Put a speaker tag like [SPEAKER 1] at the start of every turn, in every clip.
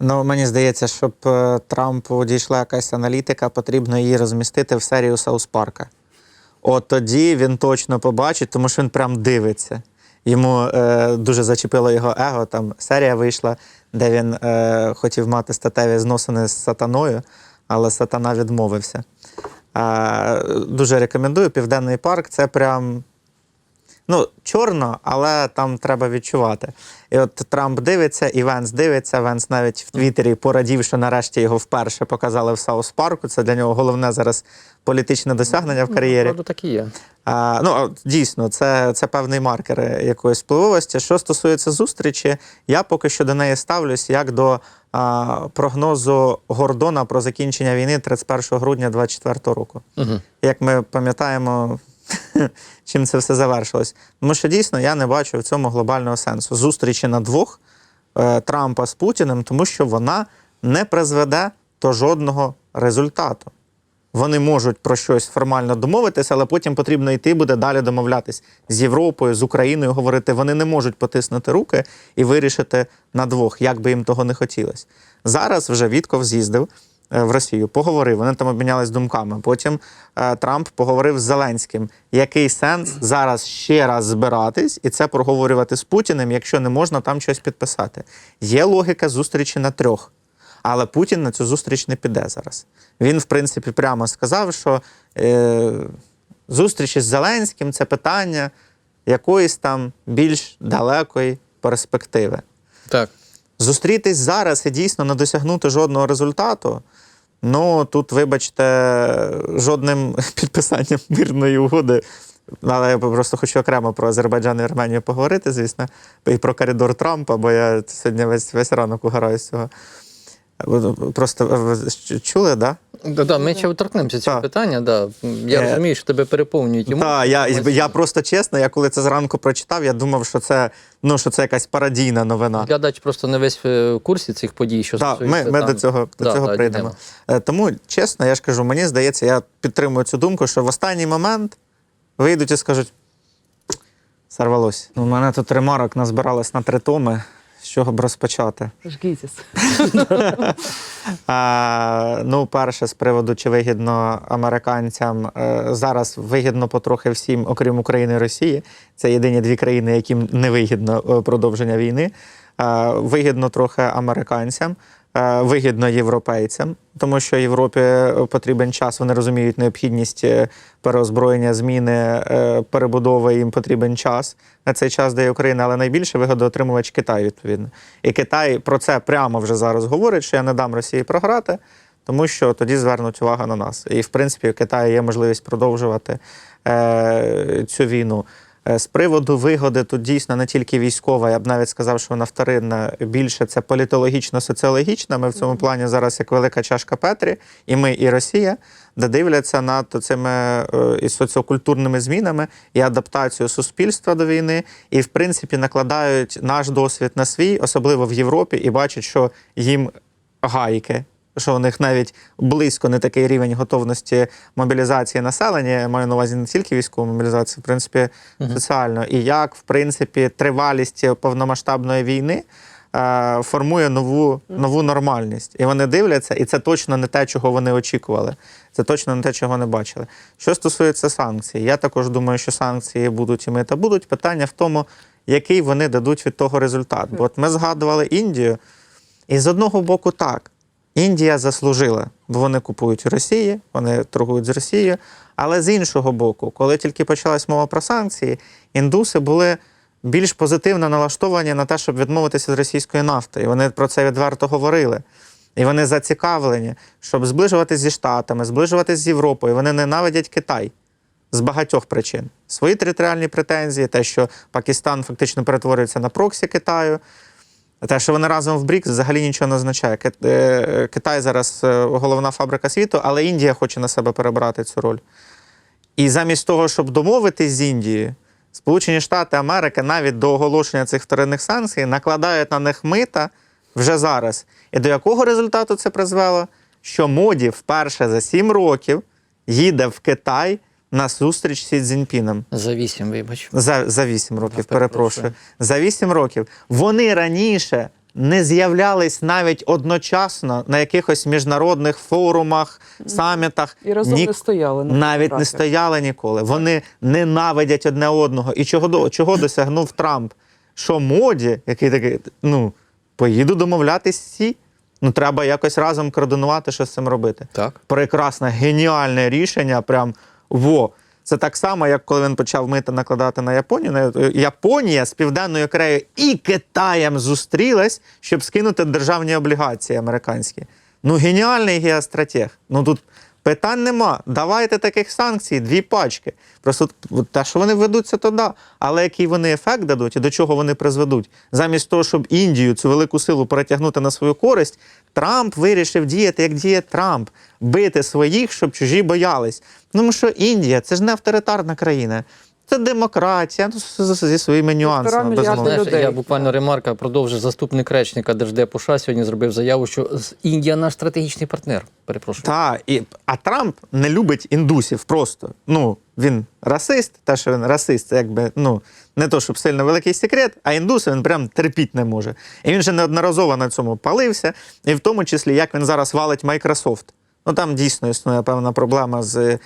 [SPEAKER 1] Ну, мені здається, щоб е, Трампу дійшла якась аналітика, потрібно її розмістити в серію Саус Парка. От тоді він точно побачить, тому що він прям дивиться. Йому е, дуже зачепило його его. Там серія вийшла, де він е, хотів мати статеві зносини з сатаною, але сатана відмовився. Е, дуже рекомендую. Південний парк це прям Ну, чорно, але там треба відчувати. І от Трамп дивиться, і Венс дивиться. Венс навіть в Твіттері порадів, що нарешті його вперше показали в Саус Парку. Це для нього головне зараз політичне досягнення в кар'єрі.
[SPEAKER 2] Правда, так і є.
[SPEAKER 1] А, ну, дійсно, це, це певний маркер якоїсь впливовості. Що стосується зустрічі, я поки що до неї ставлюсь як до а, прогнозу Гордона про закінчення війни 31 грудня 2024 року.
[SPEAKER 2] Угу.
[SPEAKER 1] Як ми пам'ятаємо, чим це все завершилось. Тому що дійсно я не бачу в цьому глобального сенсу. Зустрічі на двох е, Трампа з Путіним, тому що вона не призведе до жодного результату. Вони можуть про щось формально домовитися, але потім потрібно йти буде далі домовлятись з Європою, з Україною говорити. Вони не можуть потиснути руки і вирішити на двох, як би їм того не хотілося. Зараз вже Вітков з'їздив в Росію, поговорив. Вони там обмінялись думками. Потім е, Трамп поговорив з Зеленським. Який сенс зараз ще раз збиратись і це проговорювати з Путіним, якщо не можна там щось підписати? Є логіка зустрічі на трьох. Але Путін на цю зустріч не піде зараз. Він, в принципі, прямо сказав, що е, зустрічі з Зеленським це питання якоїсь там більш далекої перспективи.
[SPEAKER 2] Так.
[SPEAKER 1] Зустрітись зараз і дійсно не досягнути жодного результату. Ну тут, вибачте, жодним підписанням мирної угоди. Але я просто хочу окремо про Азербайджан і Арменію поговорити, звісно, і про коридор Трампа, бо я сьогодні весь, весь ранок угораю з цього. Просто е, чули, да?
[SPEAKER 2] Да, да, ми ще торкнемося цього питання. Да. Я
[SPEAKER 1] Е,
[SPEAKER 2] розумію, що тебе переповнюють йому.
[SPEAKER 1] Так, я, я просто чесно, я коли це зранку прочитав, я думав, що це, ну, що це якась парадійна новина.
[SPEAKER 2] Глядач просто не весь в курсі цих подій, що
[SPEAKER 1] Так, ми, ми
[SPEAKER 2] там.
[SPEAKER 1] до цього, до
[SPEAKER 2] Да,
[SPEAKER 1] цього
[SPEAKER 2] да,
[SPEAKER 1] прийдемо.
[SPEAKER 2] йдемо.
[SPEAKER 1] Е, Тому, чесно, я ж кажу, мені здається, я підтримую цю думку, що в останній момент вийдуть і скажуть: сорвалось. У мене тут ремарок назбиралось на три томи. З чого б розпочати? Жгітіс. Ну, перше, з приводу, чи вигідно американцям е, зараз вигідно потрохи всім, окрім України і Росії. Це єдині дві країни, яким не вигідно е, продовження війни. Е, вигідно трохи американцям, вигідно європейцям, тому що Європі потрібен час. Вони розуміють необхідність е, переозброєння, зміни, е, перебудови. Їм потрібен час. На цей час дає Україна, але найбільше вигодоотримувач Китай, відповідно. І Китай про це прямо вже зараз говорить, що я не дам Росії програти, тому що тоді звернуть увагу на нас. І в принципі, в Китаї є можливість продовжувати е, цю війну. Е, З приводу вигоди тут дійсно не тільки військова, я б навіть сказав, що вона вторинна більше це політологічно-соціологічна. Ми в цьому плані зараз як велика чашка Петрі, і ми, і Росія, де дивляться над цими е, і соціокультурними змінами, і адаптацією суспільства до війни, і в принципі накладають наш досвід на свій, особливо в Європі, і бачать, що їм гайки. Що у них навіть близько не такий рівень готовності мобілізації населення, я маю на увазі не тільки військову мобілізацію, в принципі, соціально. І як, в принципі, тривалість повномасштабної війни е, формує нову, нову нормальність. І вони дивляться, і це точно не те, чого вони очікували. Це точно не те, чого вони бачили. Що стосується санкцій, я також думаю, що санкції будуть і ми та будуть. Питання в тому, який вони дадуть від того результат. Бо от ми згадували Індію, і з одного боку так. Індія заслужила, бо вони купують у Росії, вони торгують з Росією. Але з іншого боку, коли тільки почалась мова про санкції, індуси були більш позитивно налаштовані на те, щоб відмовитися від російської нафти. І вони про це відверто говорили. І вони зацікавлені, щоб зближуватися зі Штатами, зближуватися з Європою. Вони ненавидять Китай з багатьох причин. Свої територіальні претензії, те, що Пакистан фактично перетворюється на проксі Китаю. Те, що вони разом в БРІКС, взагалі нічого не означає. Е, Китай зараз е, головна фабрика світу, але Індія хоче на себе перебрати цю роль. І замість того, щоб домовитись з Індією, Сполучені Штати Америки навіть до оголошення цих вторинних санкцій накладають на них мита вже зараз. І до якого результату це призвело? Що Моді вперше за сім років їде в Китай на зустріч з Сі Цзіньпіном.
[SPEAKER 2] За вісім, вибач.
[SPEAKER 1] За, за 8 років,
[SPEAKER 2] перепрошую.
[SPEAKER 1] перепрошую. За 8 років. Вони раніше не з'являлись навіть одночасно на якихось міжнародних форумах, самітах.
[SPEAKER 3] І разом
[SPEAKER 1] Ні-
[SPEAKER 3] не стояли. на
[SPEAKER 1] навіть не стояли ніколи. Вони ненавидять одне одного. І чого, до- чого досягнув Трамп? Що моді, який такий, ну, поїду домовлятись всі. Ну, треба якось разом координувати, що з цим робити.
[SPEAKER 2] Так.
[SPEAKER 1] Прекрасне, геніальне рішення. Прям во. Це так само, як коли він почав мити накладати на Японію. На- Японія з Південною Кореєю і Китаєм зустрілась, щоб скинути державні облігації американські. Ну, геніальний геостратег. Ну тут питань нема. Давайте таких санкцій, дві пачки. Просто те, що вони ведуться, то да. Але який вони ефект дадуть і до чого вони призведуть? Замість того, щоб Індію цю велику силу перетягнути на свою користь, Трамп вирішив діяти, як діє Трамп, бити своїх, щоб чужі боялись. Тому що Індія це ж не авторитарна країна. Це демократія ну, зі своїми нюансами.
[SPEAKER 3] мільярда
[SPEAKER 1] безумовно.
[SPEAKER 2] Знаєш,
[SPEAKER 3] людей.
[SPEAKER 2] я буквально ремарка продовжу. Заступник речника Держдепу США сьогодні зробив заяву, що Індія наш стратегічний партнер. Перепрошую.
[SPEAKER 1] Та, і, а Трамп не любить індусів просто. Ну, він расист, те, що він расист, це якби ну, не то, щоб сильно великий секрет, а індуси він прям терпіть не може. І він же неодноразово на цьому палився, і в тому числі, як він зараз валить Microsoft. Ну там дійсно існує певна проблема з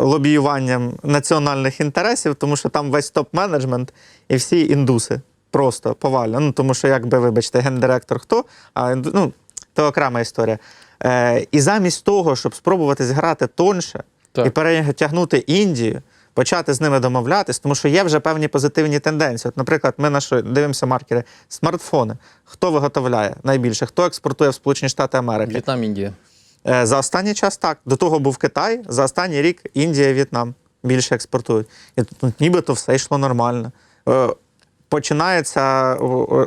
[SPEAKER 1] лобіюванням національних інтересів, тому що там весь топ-менеджмент і всі індуси. Просто повально. Ну, тому що, якби, вибачте, гендиректор хто, а ну, то окрема історія. Е, і замість того, щоб спробувати зграти тонше
[SPEAKER 2] Так.
[SPEAKER 1] і перетягнути Індію, почати з ними домовлятись, тому що є вже певні позитивні тенденції. От, наприклад, ми на що дивимося маркери, смартфони. Хто виготовляє найбільше? Хто експортує в Сполучені Штати Америки?
[SPEAKER 2] В'єтнам, Індія.
[SPEAKER 1] Е, За останній час так. До того був Китай, за останній рік Індія В'єтнам більше експортують. І тут ну, нібито все йшло нормально. Е, Починається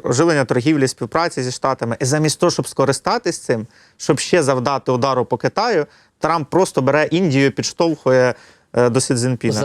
[SPEAKER 1] оживлення торгівлі, співпраці зі Штатами. І замість того, щоб скористатись цим, щоб ще завдати удару по Китаю, Трамп просто бере Індію, підштовхує е, до Сі Цзіньпіна.